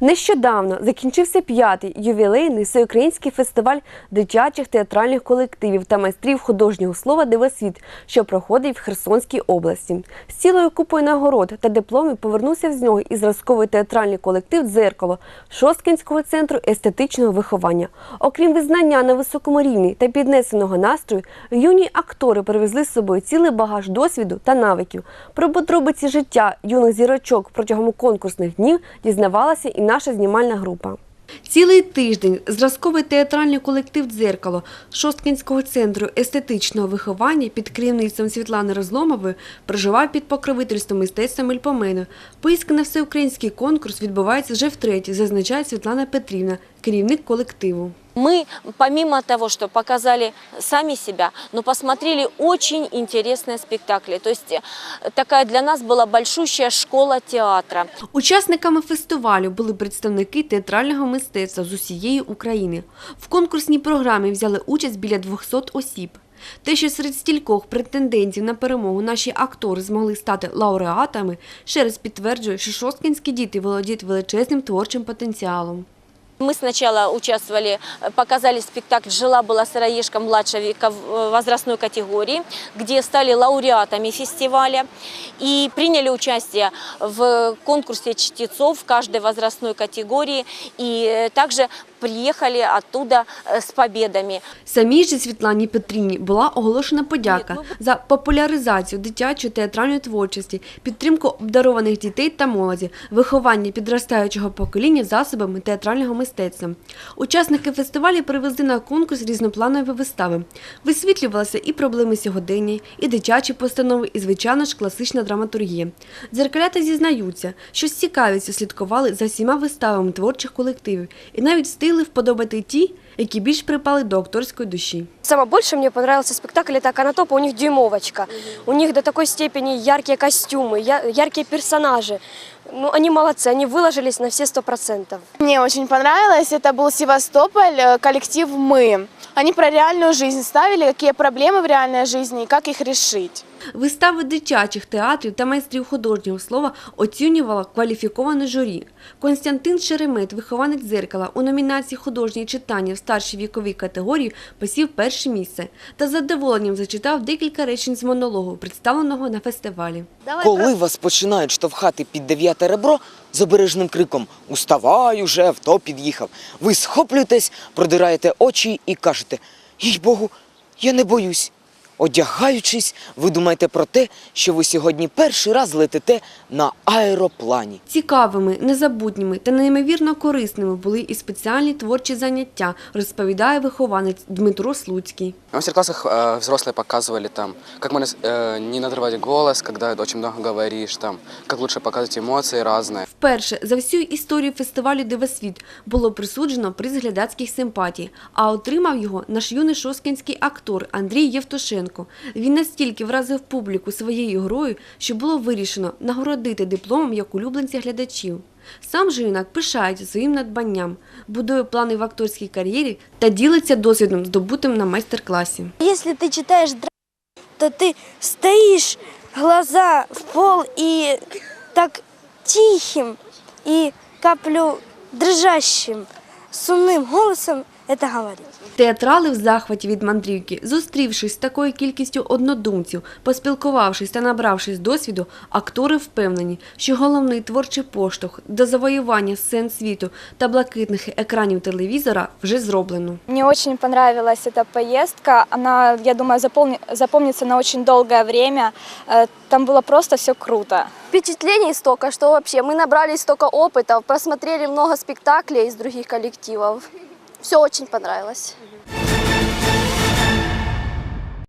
Нещодавно закінчився п'ятий ювілейний всеукраїнський фестиваль дитячих театральних колективів та майстрів художнього слова Дивосвіт, що проходить в Херсонській області. З цілою купою нагород та дипломів повернувся з нього і зразковий театральний колектив Дзеркало Шосткінського центру естетичного виховання. Окрім визнання на високому рівні та піднесеного настрою, юні актори привезли з собою цілий багаж досвіду та навиків. Про подробиці життя юних зірочок протягом конкурсних днів дізнавалася і наша знімальна група. Цілий тиждень зразковий театральний колектив «Дзеркало» Шосткінського центру естетичного виховання під керівництвом Світлани Розломової проживав під покровительством мистецтва Мельпомену. Поїздка на всеукраїнський конкурс відбувається вже втретє, зазначає Світлана Петрівна, керівник колективу Мы, помимо того, что показали сами себя, но посмотрели очень интересные спектакли. То есть э, такая для нас была большущая школа театра. Учасниками фестивалю були представники театрального мистецтва з усієї України. В конкурсній програмі взяли участь біля 200 осіб. Те, що серед стількох претендентів на перемогу наші актори змогли стати лауреатами, ще раз підтверджує, що шосткінські діти володіють величезним творчим потенціалом. Мы сначала участвовали, э, показали спектакль «Жила-была сыроежка» младшей века- э, возрастной категории, где стали лауреатами фестиваля и приняли участие в конкурсе чтецов в каждой возрастной категории и э, также приехали оттуда э, с победами. Самій же Світлані Петрівні була оголошена подяка за популяризацію дитячої театральної творчості, підтримку обдарованих дітей та молоді, виховання підростаючого покоління засобами театрального мистецтва. Учасники фестивалю привезли на конкурс різнопланові вистави. Висвітлювалися і проблеми сьогодення, і дитячі постанови, і звичайно ж класична драматургія. Дзеркалята зізнаються, що з цікавістю слідкували за всіма виставами творчих колективів і навіть встигли вподобати ті, які більш припали до акторської душі. Самое больше мне понравился спектакль это Канатопа, у них дюймовочка. У них до такой степени яркие костюмы, я- яркие персонажи. Ну, они молодцы, они выложились на все сто процентов. Мне очень понравилось. Это был Севастополь, э, коллектив «Мы». Они про реальную жизнь ставили, какие проблемы в реальной жизни и как их решить. Вистави дитячих театрів та майстрів художнього слова оцінювала кваліфіковане журі. Константин Шеремет, вихованець дзеркала, у номінації художні читання в старшій віковій категорії посів перше місце та з задоволенням зачитав декілька речень з монологу, представленого на фестивалі. Коли вас починають штовхати під дев'яте ребро з обережним криком Уставай уже, авто під'їхав. Ви схоплюєтесь, продираєте очі і кажете Їй Богу, я не боюсь. Одягаючись, ви думаєте про те, що ви сьогодні перший раз летите на аероплані. Цікавими, незабутніми та неймовірно корисними були і спеціальні творчі заняття, розповідає вихованець Дмитро Слуцький. В мастер-классах э, взрослые показывали там, как можно э, не надрывать голос, когда очень много говоришь, там, как лучше показывать эмоции разные. Вперше за всю історію фестивалю Дивосвіт було присуджено приз глядацьких симпатій, а отримав його наш юний шосткінський актор Андрій Євтушенко. Він настільки вразив публіку своєю грою, що було вирішено нагородити дипломом як улюбленця глядачів. Сам же юнак пишається своїм надбанням, будує плани в акторській кар'єрі та ділиться досвідом, здобутим на майстер-класі. Если ты читаешь дра- то ты стоишь, глаза в пол и так тихим и каплю дрожащим, сумным голосом это говорить. Театрали в захваті від мандрівки, зустрівшись з такою кількістю однодумців, поспілкувавшись та набравшись досвіду, актори впевнені, що головний творчий поштовх до завоювання сцен світу та блакитних екранів телевізора вже зроблено. Мне очень понравилась эта поездка. Она, я думаю, запомни- запомнится на очень долгое время. Э, Там было просто все круто. Впечатлений столько, что вообще мы набрались столько опыта, просмотрели много спектаклей из других коллективов. Все очень понравилось.